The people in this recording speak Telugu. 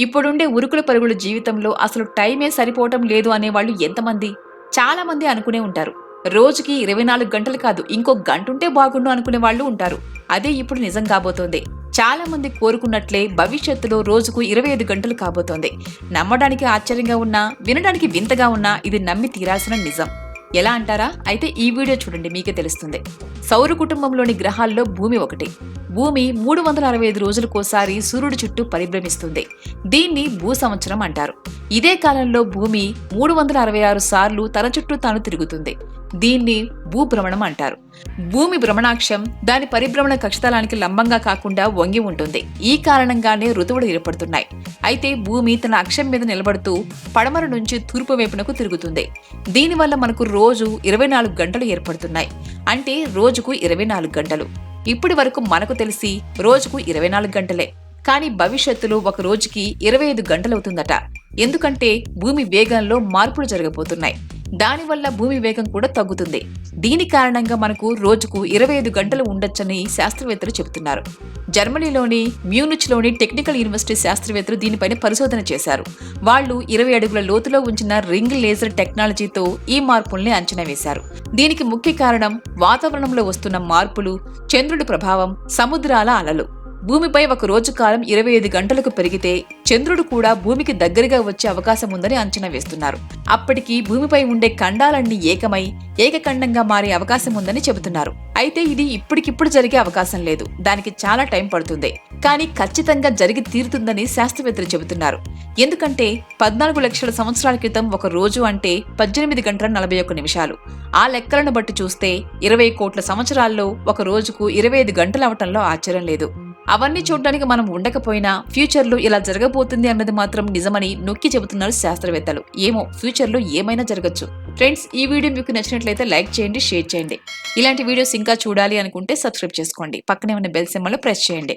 ఇప్పుడుండే ఉరుకుల పరుగుల జీవితంలో అసలు టైమే సరిపోవటం లేదు అనేవాళ్ళు ఎంతమంది? చాలామంది అనుకునే ఉంటారు. రోజుకి ఇరవై నాలుగు గంటలు కాదు ఇంకో గంట ఉంటే బాగుండు అనుకునే వాళ్ళు ఉంటారు. అదే ఇప్పుడు నిజం కాబోతోంది. చాలా మంది కోరుకున్నట్లే భవిష్యత్తులో రోజుకు ఇరవై ఐదు గంటలు కాబోతోంది. నమ్మడానికి ఆశ్చర్యంగా ఉన్నా వినడానికి వింతగా ఉన్నా ఇది నమ్మి తీరాల్సిన నిజం. ఎలా అంటారా? అయితే ఈ వీడియో చూడండి మీకే తెలుస్తుంది. సౌర కుటుంబంలోని గ్రహాల్లో భూమి ఒకటి. భూమి మూడు వందల అరవై ఐదు రోజులకోసారి సూర్యుడి చుట్టూ పరిభ్రమిస్తుంది. దీన్ని భూ సంవత్సరం అంటారు. ఇదే కాలంలో భూమి మూడు వందల అరవై ఆరు సార్లు తన చుట్టూ తాను తిరుగుతుంది. దీన్ని భూభ్రమణం అంటారు. భూమి భ్రమణాక్షం దాని పరిభ్రమణ కక్షతలానికి లంబంగా కాకుండా వంగి ఉంటుంది. ఈ కారణంగానే ఋతువులు ఏర్పడుతున్నాయి. అయితే భూమి తన అక్షం మీద నిలబడుతూ పడమర నుంచి తూర్పు వైపునకు తిరుగుతుంది. దీనివల్ల మనకు రోజు ఇరవై నాలుగు గంటలు ఏర్పడుతున్నాయి. అంటే రోజుకు ఇరవై నాలుగు గంటలు. ఇప్పటి వరకు మనకు తెలిసి రోజుకు ఇరవై నాలుగు గంటలే. కానీ భవిష్యత్తులో ఒక రోజుకి ఇరవై ఐదు గంటలవుతుందట ఎందుకంటే భూమి వేగంలో మార్పులు జరగబోతున్నాయి. దానివల్ల భూమి వేగం కూడా తగ్గుతుంది. దీని కారణంగా మనకు రోజుకు ఇరవై ఐదు గంటలు ఉండొచ్చని శాస్త్రవేత్తలు చెబుతున్నారు. జర్మనీలోని మ్యూనిచ్లోని టెక్నికల్ యూనివర్సిటీ శాస్త్రవేత్తలు దీనిపైన పరిశోధన చేశారు. వాళ్ళు ఇరవై అడుగుల లోతులో ఉంచిన రింగ్ లేజర్ టెక్నాలజీతో ఈ మార్పుల్ని అంచనా వేశారు. దీనికి ముఖ్య కారణం వాతావరణంలో వస్తున్న మార్పులు చంద్రుడి ప్రభావం సముద్రాల అలలు. భూమిపై ఒక రోజు కాలం ఇరవై ఐదు గంటలకు పెరిగితే చంద్రుడు కూడా భూమికి దగ్గరగా వచ్చే అవకాశం ఉందని అంచనా వేస్తున్నారు. అప్పటికి భూమిపై ఉండే ఖండాలన్నీ ఏకమై ఏకఖండంగా మారే అవకాశం ఉందని చెబుతున్నారు. అయితే ఇది ఇప్పటికిప్పుడు జరిగే అవకాశం లేదు. దానికి చాలా టైం పడుతుంది. కానీ ఖచ్చితంగా జరిగి తీరుతుందని శాస్త్రవేత్తలు చెబుతున్నారు. ఎందుకంటే పద్నాలుగు లక్షల సంవత్సరాల క్రితం ఒక రోజు అంటే పద్దెనిమిది గంటల నలభై ఒక్క నిమిషాలు. ఆ లెక్కలను బట్టి చూస్తే ఇరవై కోట్ల సంవత్సరాల్లో ఒక రోజుకు ఇరవై ఐదు గంటలు అవటంలో ఆశ్చర్యం లేదు. అవన్నీ చూడడానికి మనం ఉండకపోయినా ఫ్యూచర్లో ఇలా జరగబోతుంది అన్నది మాత్రం నిజమని నొక్కి చెబుతున్నారు శాస్త్రవేత్తలు. ఏమో ఫ్యూచర్లో ఏమైనా జరగచ్చు. ఫ్రెండ్స్ ఈ వీడియో మీకు నచ్చినట్లయితే లైక్ చేయండి షేర్ చేయండి. ఇలాంటి వీడియోస్ ఇంకా చూడాలి అనుకుంటే సబ్స్క్రైబ్ చేసుకోండి. పక్కనే ఉన్న బెల్ సింబల్ ప్రెస్ చేయండి.